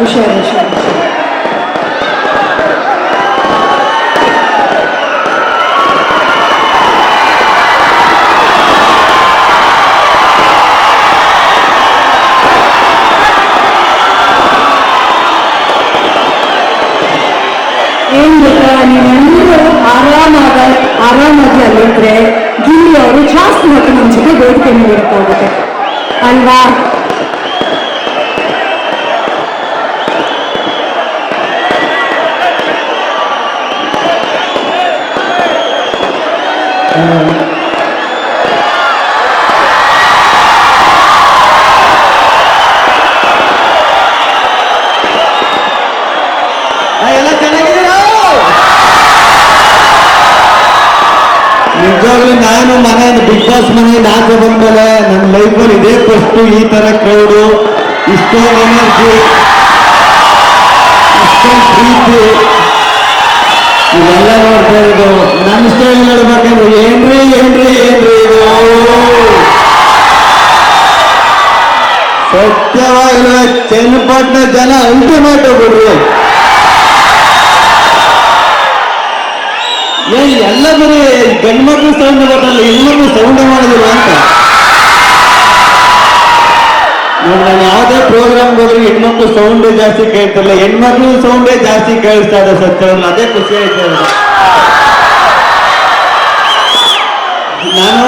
हुशार हुशार ಏನ್ ಗೊತ್ತಾ ನೀವೆಲ್ಲರೂ ಆರಾಮಾಗ ಆರಾಮಾಗಿ ಅಲ್ಲಿದ್ರೆ ಜೂಲಿ ಅವರು ಜಾಸ್ತಿ ಹೊತ್ತು ನಮ್ಮ ಜೊತೆ ಬೇಡಿಕೆಯನ್ನು ನೀಡ್ತಾ ಹೋಗುತ್ತೆ ಅಲ್ವಾ ಮನೆ ಬಾಸ್ ಮನೆಯಿಂದ ಆಚೆ ಬಂದ್ಮೇಲೆ ನನ್ನ ಲೈಫಲ್ಲಿ ಇದೇ ಫಸ್ಟ್ ಈ ತರ ಕ್ರೌಡು ಇಷ್ಟೊಂದು ಎನರ್ಜಿ ಇಷ್ಟೊಂದು ಪ್ರೀತಿ, ಇವೆಲ್ಲ ನೋಡ್ತಾ ಇರೋದು. ನಮ್ಮ ಸ್ಟೈಲ್ ನೋಡ್ಬೇಕಂದ್ರೆ ಏನ್ರಿ ಏನ್ರಿ ಏನ್ರಿ ಇದು? ಚೆನ್ನಪಟ್ಟಣ ಚನ್ನಪಟ್ಟಣ ಜನ ಅಲ್ಟಿಮೇಟ್ ಬಿಡ್ರಿ. ಏ ಎಲ್ಲ ಬರೀ ಗಂಡ್ಮಕ್ಳು ಸೌಂಡ್ ಬರ್ತಲ್ಲ ಎಲ್ಲರೂ ಸೌಂಡ್ ಮಾಡಿದ್ರು ಅಂತ. ನೋಡ್ರಿ ಯಾವುದೇ ಪ್ರೋಗ್ರಾಮ್ ಹೋದ್ರೆ ಹೆಣ್ಮಕ್ಳು ಸೌಂಡ್ ಜಾಸ್ತಿ ಕೇಳ್ತಾರಲ್ಲ ಹೆಣ್ಮಕ್ಳು ಸೌಂಡೇ ಜಾಸ್ತಿ ಕೇಳಿಸ್ತಾ ಇದೆ ಸತ್ಯ ಅದೇ ಖುಷಿ ಆಯ್ತು ನಾನು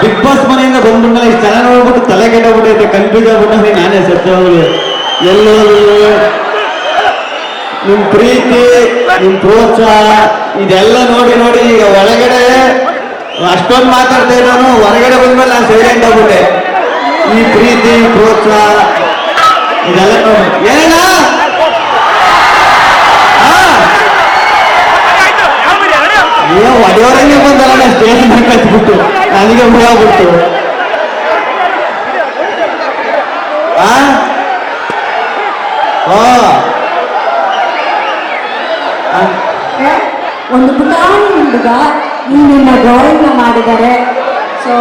ಬಿಗ್ ಬಾಸ್ ಮನೆಯಿಂದ ಬಂದ್ಬಿಟ್ಮೇಲೆ ಇಷ್ಟು ಚೆನ್ನಾಗಿ ನೋಡ್ಬಿಟ್ಟು ತಲೆ ಕೆಟ್ಟೋಗ್ಬಿಟ್ಟೈತೆ ಕನ್ಫ್ಯೂಸ್ ಆಗ್ಬಿಟ್ಟೆ ನಾನೇ ಸತ್ಯವಾಗ್ಲು. ಎಲ್ಲೋ ನಿಮ್ ಪ್ರೀತಿ, ನಿಮ್ ಪ್ರೋತ್ಸಾಹ, ಇದೆಲ್ಲ ನೋಡಿ ನೋಡಿ ಈಗ ಒಳಗಡೆ ಅಷ್ಟೊಂದು ಮಾತಾಡ್ತಾ ಇದ್ದಾನು ಹೊರಗಡೆ ಬಂದ್ಮೇಲೆ ನಾನು ಸೈಲೆಂಟ್ ಆಗ್ಬಿಟ್ಟೆ. ಈ ಪ್ರೀತಿ ಪ್ರೋತ್ಸಾಹ, ಇದೆಲ್ಲ ನೋಡಿ. ಏನ ಅಯ್ಯೋ ಒಡೆಯವರಂಗೆ ಬಂದಲ್ಲ ಸ್ಟೇಜ್ ಮೇಲೆ ಕಚ್ಬಿಟ್ಟು. ನನಗೆ ಭಯ ಆಗ್ಬಿಟ್ಟು ಆ ಓ ಒಂದು ಪುಟಾಣಿ ಹುಡುಗ ಇಲ್ಲಿನ ಡ್ರಾಯಿಂಗ್ ಮಾಡಿದ್ದಾರೆ. ಸೊ.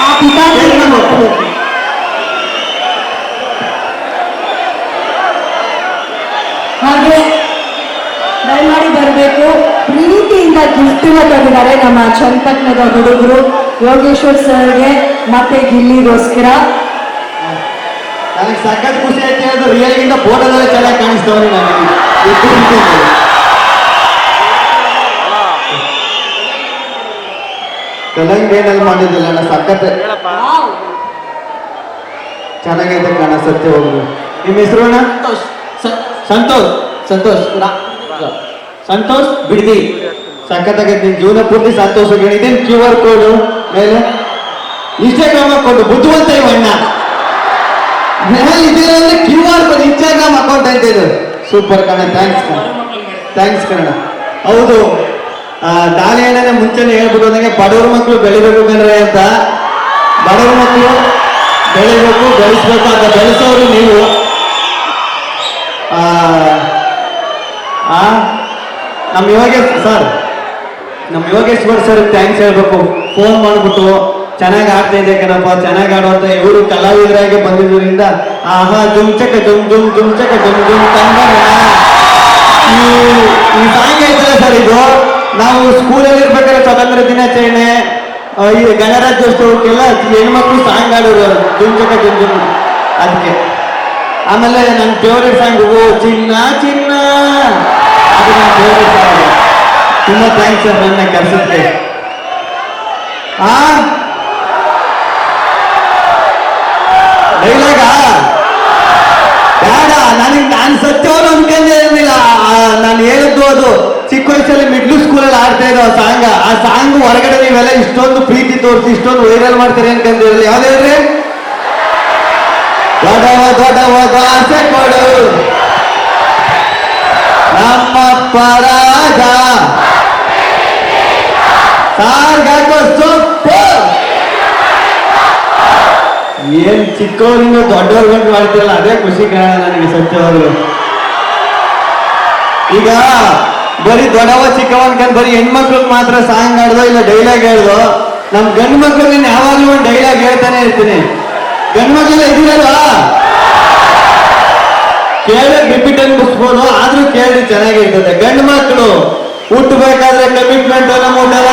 ಆ ಮಕ್ಕಳು ಹಾಗೆ ದಯಮಾಡಿ ಬರಬೇಕು. ಪ್ರೀತಿಯಿಂದ ಗಿಫ್ಟಿನ ತಂದಿದ್ದಾರೆ ನಮ್ಮ ಚನ್ನಪಟ್ಟಣದ ಹುಡುಗರು ಯೋಗೇಶ್ವರ್ ಸರ್ಗೆ ಮತ್ತೆ ಗಿಲ್ಲಿಗೋಸ್ಕರ. ನನಗೆ ಸಖತ್ ಖುಷಿ ಆಯ್ತು ಹೇಳಿದ್ರು. ರಿಯಲ್ಗಿಂತ ಫೋಟೋದಲ್ಲೇ ಚೆನ್ನಾಗಿ ಕಾಣಿಸ್ತವ್ರಿ ನನಗೆ. ತೆಲಂಗಾಣದಲ್ಲಿ ಮಾಡಿದ್ದಿಲ್ಲ ಅಣ್ಣ ಸಖತ್. ಚೆನ್ನಾಗೈತೆ ಕಣ ಸತ್ಯ ಹೋಗ್ರು ನಿಮ್ಮ ಹೆಸರು ಅಣ್ಣ? ಸಂತೋಷ್. ಸಂತೋಷ್. ಸಂತೋಷ್. ಬಿಡ್ದಿ. ಸಖತ್ತಾಗೈತೆ ನಿನ್ ಜೀವನ ಪೂರ್ತಿ ಸಂತೋಷ. ಇದೇನು ಕ್ಯೂ ಆರ್ ಕೋಡು ಮೇಲೆ ಇನ್ಸ್ಟಾಗ್ರಾಮ್ ಅಕೌಂಟ್ ಬುದ್ಧಿವಂತ ಇವಣ್ಣ ಇದಿಲ್ಲ ಅಂದ್ರೆ Q R code Instagram account ಅಂತ ಇದು ಸೂಪರ್ ಕಣ ಥ್ಯಾಂಕ್ಸ್ ಥ್ಯಾಂಕ್ಸ್ ಕಣ. ಹೌದು ದಾಳಿ ಅಣ್ಣನೇ ಮುಂಚೆನೆ ಹೇಳ್ಬಿಟ್ಟು ನನಗೆ ಬಡವ್ರ ಮಕ್ಕಳು ಬೆಳಿಬೇಕು ಕಣ್ರೆ ಅಂತ. ಬಡವ್ರ ಮಕ್ಕಳು ಬೆಳಿಬೇಕು, ಬೆಳೆಸ್ಬೇಕು ಅಂತ ಬೆಳೆಸೋರು ನೀವು. ನಮ್ಮ ಯೋಗೇಶ್ ಸರ್ ನಮ್ಮ ಯೋಗೇಶ್ವರ್ ಸರ್ ಥ್ಯಾಂಕ್ಸ್ ಹೇಳ್ಬೇಕು. ಫೋನ್ ಮಾಡ್ಬಿಟ್ಟು ಚೆನ್ನಾಗಿ ಆಗ್ತಾ ಇದೆ ಕಣಪ್ಪ ಚೆನ್ನಾಗಿ ಆಡುವಂತ ಇವರು ಕಲಾವಿದರಾಗಿ ಬಂದಿದ್ದರಿಂದ ಆಹಾ ಜುಂಚಕ ಜುಮ್ ಜುಮ್ ಜುಂಚಕ ಜುಮ್ ಜುಮ್ ಈ ಸಾಂಗ್ ಐತಲ್ಲ ಸರ್ ಇದು? ನಾವು ಸ್ಕೂಲಲ್ಲಿ ಇರ್ಬೇಕಾದ್ರೆ ಸ್ವಾತಂತ್ರ್ಯ ದಿನಾಚರಣೆ ಈ ಗಣರಾಜ್ಯೋತ್ಸವಕ್ಕೆಲ್ಲ ಹೆಣ್ಮಕ್ಳು ಸಾಂಗ್ ಆಡೋರು ಜುಂಚಕ ಜುಮ್ ಜುಮ್ ಅದಕ್ಕೆ. ಆಮೇಲೆ ನನ್ನ ಫೇವ್ರೆಟ್ ಸಾಂಗ್ ಓ, ಚಿನ್ನ ಚಿನ್ನ. ಅದು ನನ್ನ ಫೇವ್ರೆಟ್ ಸಾಂಗ್ ತುಂಬಾ ಥ್ಯಾಂಕ್ಸ್ ಸರ್, ನನ್ನ ಕೆಲಸಕ್ಕೆ ಆ ನಾನು ಸತ್ಯವನ್ನು ಅನ್ಕೊಂಡೇ ಇರಲಿಲ್ಲ ನಾನು ಹೇಳಿದ್ದು ಅದು ಚಿಕ್ಕ ವಯಸ್ಸಲ್ಲಿ ಮಿಡ್ಲ್ ಸ್ಕೂಲಲ್ಲಿ ಆಡ್ತಾ ಇದ್ದೋ ಸಾಂಗ್ ಆ ಸಾಂಗ್ ಹೊರಗಡೆ ನೀವೆಲ್ಲ ಇಷ್ಟೊಂದು ಪ್ರೀತಿ ತೋರಿಸಿ ಇಷ್ಟೊಂದು ವೈರಲ್ ಮಾಡ್ತಾರೆ ಅನ್ಕೊಂಡಿರಲಿಲ್ಲ ಯಾವ್ದು ಹೇಳ್ರಿ ದೊಡ್ಡವ ದೊಡ್ಡವ ಆಸೆ ಕೊಡು ನಮ್ಮಪ್ಪ ರಾಜ ಸಾರ್ಗಾಕೋ ಸೊಪ್ಪು ಏನ್ ಚಿಕ್ಕವರಿಂದ ದೊಡ್ಡವ್ರ ಗಂಟು ಮಾಡ್ತಿರಲ್ಲ, ಅದೇ ಖುಷಿ ಕಾರಣ ನನಗೆ ಸತ್ಯವಾಗ್ಲು. ಈಗ ಬರೀ ದೊಡ್ಡವ ಚಿಕ್ಕವನ್ಕಂದ್ ಬರೀ ಹೆಣ್ಮಕ್ಳಿಗೆ ಮಾತ್ರ ಸಾಂಗ್ ಆಡ್ದೋ ಇಲ್ಲ ಡೈಲಾಗ್ ಹೇಳ್ದೋ, ನಮ್ ಗಂಡು ಮಕ್ಳಿಗೆ ನಾನು ಯಾವಾಗ್ಲೂ ಒಂದು ಡೈಲಾಗ್ ಹೇಳ್ತಾನೆ ಇರ್ತೀನಿ. ಗಂಡು ಮಕ್ಳೆಲ್ಲ ಇದೀರಲ್ವಾ ಕೇಳಕ್ ರಿಪೀಟ್ ಅನ್ಬಿಸ್ಬೋದು ಆದ್ರೂ ಕೇಳಿ ಚೆನ್ನಾಗಿರ್ತದೆ. ಗಂಡು ಮಕ್ಕಳು ಹುಟ್ಟಬೇಕಾದ್ರೆ ಕಮಿಟ್ಮೆಂಟ್ ನಮ್ಮ ಊಟದ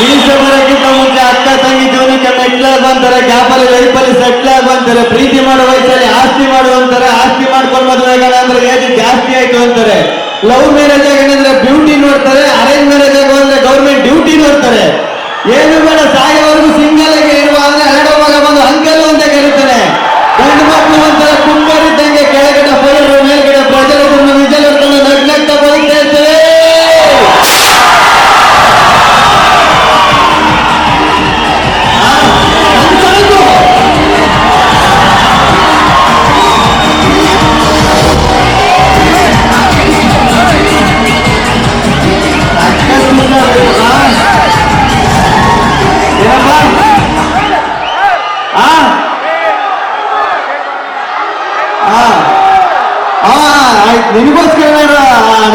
ಮೀಸೆ ಬರೋಕ್ಕಿಂತ ಮುಂಚೆ ಅಕ್ಕ ತಂಗಿ ಜೀವನಕ್ಕೆ ಮೆಟ್ಲಾಗ್ ಬಂತಾರೆ ಗ್ಯಾಪಲ್ಲಿ ಲೈಫಲ್ಲಿ ಸೆಟ್ಲ್ ಆಗಿ ಬಂತಾರೆ ಪ್ರೀತಿ ಮಾಡೋ ವಯಸ್ಸಲ್ಲಿ ಆಸ್ತಿ ಮಾಡುವಂತಾರೆ ಆಸ್ತಿ ಮಾಡ್ಕೊಂಡು ಮದುವೆ ಅಂದ್ರೆ ಏಜ್ ಜಾಸ್ತಿ ಆಯ್ತು ಅಂತಾರೆ. ಲವ್ ಮ್ಯಾರೇಜ್ ಆಗಂದ್ರೆ ಬ್ಯೂಟಿ ನೋಡ್ತಾರೆ ಅರೇಂಜ್ ಮ್ಯಾರೇಜ್ ಆಗೋ ಗೌರ್ಮೆಂಟ್ ಡ್ಯೂಟಿ ನೋಡ್ತಾರೆ. ಏನು ಬೇಡ, ಸಾಯೋವರೆಗೂ ಸಿಂಗಲ್ ಆಗಿ ಇರುವ ಅಂದ್ರೆ ಹರಡೋ ಮಗ ಬಂದು ಅಂಕಲ್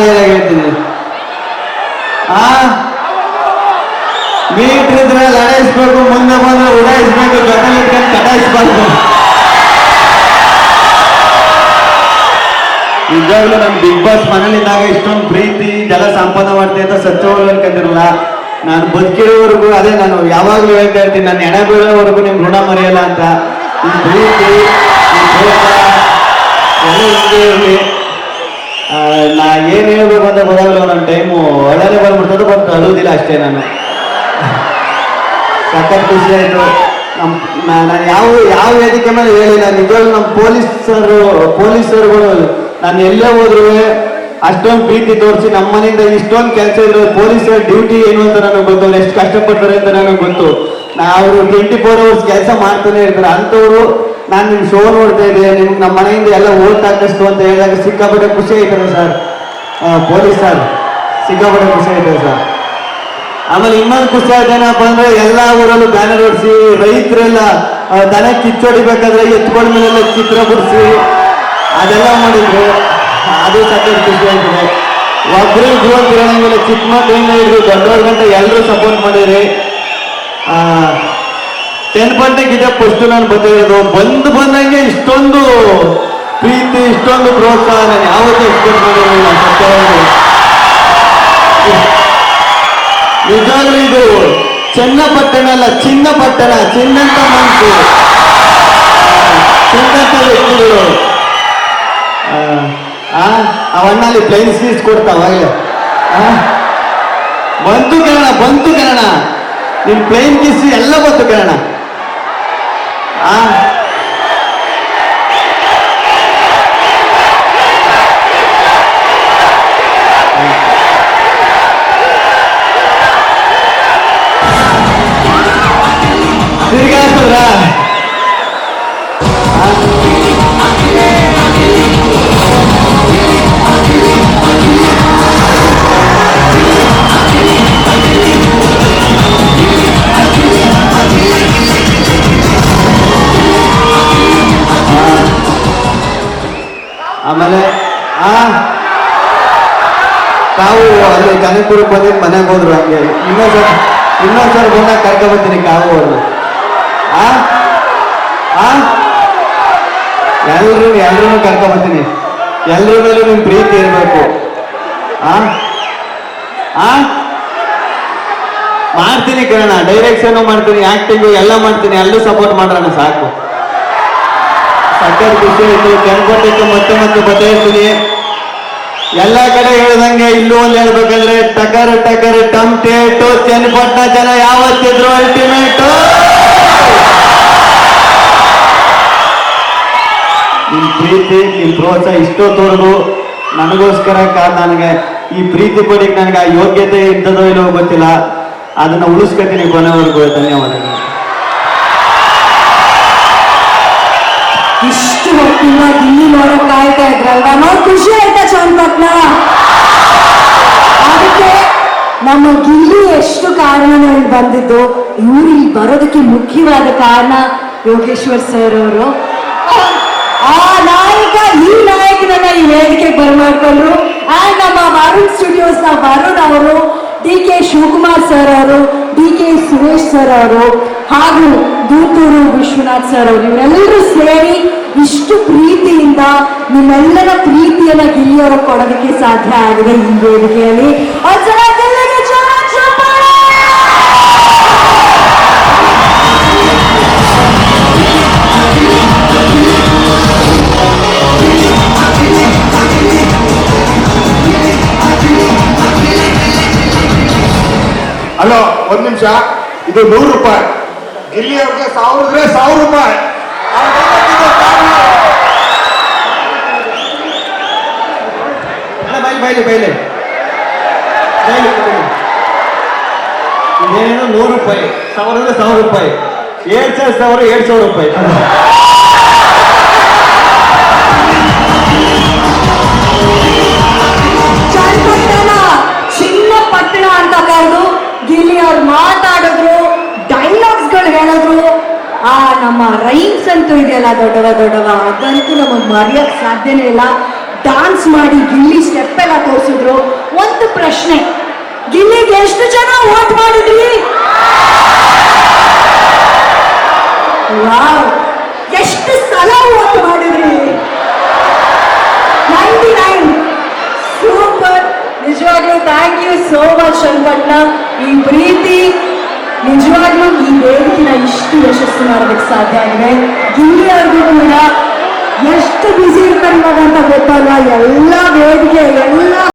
ಹೇಳ್ತೀನಿ ಆ? ಮೀಟ್ರ್ ಇದ್ರೆ ಲಡಾಯಿಸ್ಬೇಕು, ಮುಂದೆ ಬಂದ್ರೆ ಉಡಾಯಿಸ್ಬೇಕು ಜೊತೆಲಿ ಇಟ್ಕೊಂಡು ಕಟಾಯಿಸ್ಬಾರ್ದು. ನಿಜವಾಗ್ಲೂ ನಮ್ ಬಿಗ್ ಬಾಸ್ ಮನೇಲಿದ್ದಾಗ ಇಷ್ಟೊಂದು ಪ್ರೀತಿ, ಜಲ ಸಂಪಾದನೆ ಮಾಡ್ತೀನಿ ಅಂತ ಸತ್ಯವಾಗ್ಲೂ ಅನ್ಕೊಂಡಿರಲ್ಲ. ನಾನು ಬದುಕಿರೋವರೆಗೂ ಅದೇ ನಾನು ಯಾವಾಗ್ಲೂ ಹೇಳ್ತಾ ಇರ್ತೀನಿ, ನಾನು ಎಣೆ ಬೀಳೋವರೆಗೂ ನಿಮ್ ಋಣ ಮರೆಯಲ್ಲ ಅಂತ. ಪ್ರೀತಿ ಎಲ್ಲ ಹಿಂಗೆ ಇರ್ಲಿ. ನಾ ಏನು ಹೇಳ್ಬೇಕು ಅಂತ ಗೊತ್ತಾಗಲ್ಲ ನನ್ನ ಟೈಮು ಒಳ್ಳೆ ಬಂದ್ಬಿಡ್ತದೆ ಬಟ್ ಅಳುವುದಿಲ್ಲ ಅಷ್ಟೇ ನಾನು. ಸಖತ್ ಖುಷಿ ಆಯ್ತು. ನಮ್ಮ ನಾನು ಯಾವ ಯಾವ ವೇದಿಕೆ ಮೇಲೆ ಹೇಳಿ, ನಾನು ನಿಜವಾಗ್ಲೂ ನಮ್ಮ ಪೊಲೀಸರು, ಪೊಲೀಸರುಗಳು, ನಾನು ಎಲ್ಲೇ ಹೋದ್ರು ಅಷ್ಟೊಂದು ಪ್ರೀತಿ ತೋರಿಸಿ ನಮ್ಮ ಮನೆಯಿಂದ ಇಷ್ಟೊಂದು ಕೆಲಸ ಇದ್ರು ಪೊಲೀಸರ ಡ್ಯೂಟಿ ಏನು ಅಂತ ನನಗೆ ಗೊತ್ತು. ಎಷ್ಟು ಕಷ್ಟಪಡ್ತಾರೆ ಅಂತ ನನಗೆ ಗೊತ್ತು. ನಾ ಅವರು ಟ್ವೆಂಟಿ ಫೋರ್ ಅವರ್ಸ್ ಕೆಲಸ ಮಾಡ್ತಾನೆ ಇರ್ತಾರೆ. ಅಂಥವ್ರು ನಾನು ನಿಮ್ಮ ಶೋ ನೋಡ್ತಾ ಇದ್ದೆ ನಿಮ್ಗೆ ನಮ್ಮ ಮನೆಯಿಂದ ಎಲ್ಲ ಓದ್ತಾಕಷ್ಟು ಅಂತ ಹೇಳಿದಾಗ ಸಿಕ್ಕಾಪಟ್ಟೆ ಖುಷಿ ಆಯ್ತದೆ ಸರ್ ಪೊಲೀಸ್ ಸರ್ ಸಿಕ್ಕಾಪಟ್ಟೆ ಖುಷಿ ಆಯ್ತದೆ ಸರ್ ಆಮೇಲೆ ಇನ್ನೊಂದು ಖುಷಿ ಆಯ್ತು ಏನಪ್ಪ ಅಂದ್ರೆ ಎಲ್ಲ ಊರಲ್ಲೂ ಬ್ಯಾನರ್ ಹೊಡಿಸಿ, ರೈತರೆಲ್ಲ ದನ ಕಿಚ್ಚೊಡಿಬೇಕಾದ್ರೆ ಎತ್ಕೊಂಡ ಮೇಲೆಲ್ಲ ಚಿತ್ರ ಬಿಡಿಸಿ, ಅದೆಲ್ಲ ಮಾಡಿದ್ರು. ಅದು ಸಕ್ಕರೆ ಖುಷಿ ಆಯ್ತದೆ ಇಬ್ರು ಅಂತ ಇರೋಂಗಿಲ್ಲ ಚಿಕ್ಕ ಮಕ್ಕಳಿಂದ ಹಿಡಿದು ದೊಡ್ಡವ್ರ ಗಂಟೆ ಎಲ್ಲರೂ ಸಪೋರ್ಟ್ ಮಾಡಿರಿ. ಪಾಯಿಂಟಿಗೆ ಇದೆ ಫಸ್ಟ್ ನಾನು ಬಂದಿರೋದು ಬಂದು ಬಂದಂಗೆ ಇಷ್ಟೊಂದು ಪ್ರೀತಿ ಇಷ್ಟೊಂದು ಪ್ರೋತ್ಸಾಹ ನಾನು ಯಾವತ್ತೂ ಎಕ್ಸ್ಪೆಕ್ಟ್ ಮಾಡಿರಲಿಲ್ಲ ಸತ್ಯವಾಗಿ. ನಿಜವಾಗ್ಲೂ ಇದು ಚನ್ನಪಟ್ಟಣ ಅಲ್ಲ ಚಿನ್ನಪಟ್ಟಣ ಚಿನ್ನಂತ ಮನಸ್ಸು ಚಿನ್ನಂತ ವ್ಯಕ್ತಿಗಳು. ಆ, ಆ, ಅವಣ್ಣ ಅಲ್ಲಿ ಪ್ಲೈನ್ ಸೀಸ್ ಕೊಡ್ತಾವಾಗಲೇ ಬಂತು ಕಣ ಬಂತು ಕಣ ನಿನ್ ಪ್ಲೈನ್ ಕಿಸ್ ಎಲ್ಲ ಬಂತು ಕನ್ನಡ ಆ ತಿರ್ಗಾ ಹಾಕಿದ್ರಾ? ಆಮೇಲೆ, ಆ, ತಾವು ಅಲ್ಲಿ ಕನಕಪುರಕ್ಕೆ ಬಂದಿದ್ದು ಮನೆಗೆ ಹೋದ್ರು ಹಂಗೆ. ಇನ್ನೊಂದ್ಸಲ ಇನ್ನೊಂದ್ಸಲ ಬಂದಾಗ ಕರ್ಕೊಬರ್ತೀನಿ ಕಾವು ಅವ್ರನ್ನ ಆ ಎಲ್ರು ಎಲ್ರೂ ಕರ್ಕೊಬರ್ತೀನಿ ಎಲ್ರ ಮೇಲೂ ನಿಮ್ ಪ್ರೀತಿ ಇರಬೇಕು. ಮಾಡ್ತೀನಿ ಕಿರಣ ಡೈರೆಕ್ಷನ್ ಮಾಡ್ತೀನಿ ಆಕ್ಟಿಂಗು ಎಲ್ಲ ಮಾಡ್ತೀನಿ ಎಲ್ಲೂ ಸಪೋರ್ಟ್ ಮಾಡೋಣ ಸಾಕು. ಸಕ್ಕರೆ ಖುಷಿ ಆಯ್ತು ಕೆಂಪಟ್ಟಿತ್ತು ಮತ್ತೆ ಮತ್ತೆ ಬದಲಾಯಿಸ್ತೀನಿ ಎಲ್ಲ ಕಡೆ ಹೇಳ್ದಂಗೆ ಇಲ್ಲೂ ಒಂದು ಹೇಳ್ಬೇಕಂದ್ರೆ ಟಕರ್ ಟಕರ್ ಟಮ್ಟೇಟು ಚನ್ನಪಟ್ಟಣ ಜನ ಯಾವತ್ತಿದ್ರು ಅಲ್ಟಿಮೇಟ್ ನಿಮ್ ಪ್ರೀತಿ, ನಿಮ್ ಪ್ರೋತ್ಸಾಹ ಇಷ್ಟೊತ್ತವರೆಗೂ ನನಗೋಸ್ಕರ ಕಾ- ನನಗೆ. ಈ ಪ್ರೀತಿ ಕೊಡಿಕ್ ನನಗೆ ಆ ಯೋಗ್ಯತೆ ಇದ್ದದೋ ಇಲ್ಲೋ ಗೊತ್ತಿಲ್ಲ. ಅದನ್ನ ಉಳಿಸ್ಕೊತೀನಿ ಕೊನೆವರೆಗೂ. ಧನ್ಯವಾದಗಳು. ಇಷ್ಟು ಇಲ್ಲಿ ನೋಡಕ್ ಕಾಯ್ತಾ ಇದ್ರಲ್ವಾ ನೋಡ್ ಖುಷಿ ಆಯ್ತಾ ಚಂದಪಟ್ನ ಅದಕ್ಕೆ ನಮ್ಮ ಗಿಲ್ಲಿ ಎಷ್ಟು ಕಾರಣಗಳು ಬಂದಿದ್ದು? ಇವ್ರು ಇಲ್ಲಿ ಬರೋದಕ್ಕೆ ಮುಖ್ಯವಾದ ಕಾರಣ ಯೋಗೇಶ್ವರ್ ಸರ್ ಅವರು. ಆ ನಾಯಕ, ಈ ನಾಯಕನನ್ನ ಈ ವೇದಿಕೆಗೆ ಬರ್ಮಾಡ್ಕೊಂಡ್ರು. ಆ್ಯಂಡ್ ನಮ್ಮ ವರುಣ್ ಸ್ಟುಡಿಯೋಸ್ನ ವರುಣ್ ಅವರು, ಡಿ ಕೆ ಶಿವಕುಮಾರ್ ಸರ್ ಅವರು, ಡಿ ಕೆ ಸುರೇಶ್ ಸರ್ ಅವರು. ಹಾಗೂ ದೂತೂರು ವಿಶ್ವನಾಥ್ ಸರ್ ಅವರು ಇವರೆಲ್ಲರೂ ಸೇರಿ ಇಷ್ಟು ಪ್ರೀತಿಯಿಂದ ನಿಮ್ಮೆಲ್ಲರ ಪ್ರೀತಿಯನ್ನ ಗೆಲ್ಲಿಯವರು ಕೊಡೋದಕ್ಕೆ ಸಾಧ್ಯ ಆಗಿದೆ ಈ ವೇದಿಕೆಯಲ್ಲಿ. ಅಲೋ ಒಂದ್ ನಿಮಿಷ. ಇದು ನೂರು ರೂಪಾಯಿ. ಗಿಲ್ಲಿ ಅವ್ರಿಗೆ ಸಾವಿರ ಇದ್ರೆ ಸಾವಿರ ರೂಪಾಯಿ ಅಣ್ಣ ಬೈಲಿ ಬೈಲಿ ಬೈಲಿ ಬೈಲಿ ಬೈಲಿ. ಇದೇನೇನು ನೂರು ರೂಪಾಯಿ ಸಾವಿರ ಅಂದ್ರೆ ಸಾವಿರ ರೂಪಾಯಿ ಏಳ್ ಸಾವಿರ ಸಾವಿರ ಏಳ್ ಸಾವಿರ ರೂಪಾಯಿ ಅಂತೂ ಇದೆಯಲ್ಲ ದೊಡ್ಡವ ದೊಡ್ಡವ? ಅದಂತೂ ನಮಗೆ ಮರೆಯಕ್ ಸಾಧ್ಯನೇ ಇಲ್ಲ. ಡಾನ್ಸ್ ಮಾಡಿ ಗಿಲ್ಲಿ ಸ್ಟೆಪ್ ಎಲ್ಲ ತೋರಿಸಿದ್ರು. ಒಂದು ಪ್ರಶ್ನೆ, ಗಿಲ್ಲಿಗೆ ಎಷ್ಟು ಜನ ಓಟ್ ಮಾಡಿದ್ರಿ? ವಾವ್ ಎಷ್ಟು ಸಲ ಓಟ್ ಮಾಡಿದ್ರಿ? ನೈಂಟಿ ನೈನ್ ಸೂಪರ್ ನಿಜವಾಗ್ಲೂ thank you so much Channapatna ಈ ಪ್ರೀತಿ ನಿಜವಾಗ್ಲೂ ಈ ವೇದಿಕೆನ ಇಷ್ಟು ಯಶಸ್ಸು ಮಾಡೋದಕ್ಕೆ ಸಾಧ್ಯ ಆಗಿದೆ. ಗಿಲ್ಲಿಯವ್ರಿಗೂ ಕೂಡ ಎಷ್ಟು ಬ್ಯುಸಿ ಇರ್ತಾರೆ ಇವಾಗ ಅಂತ ಗೊತ್ತಲ್ಲ. ಎಲ್ಲ ವೇದಿಕೆ ಎಲ್ಲ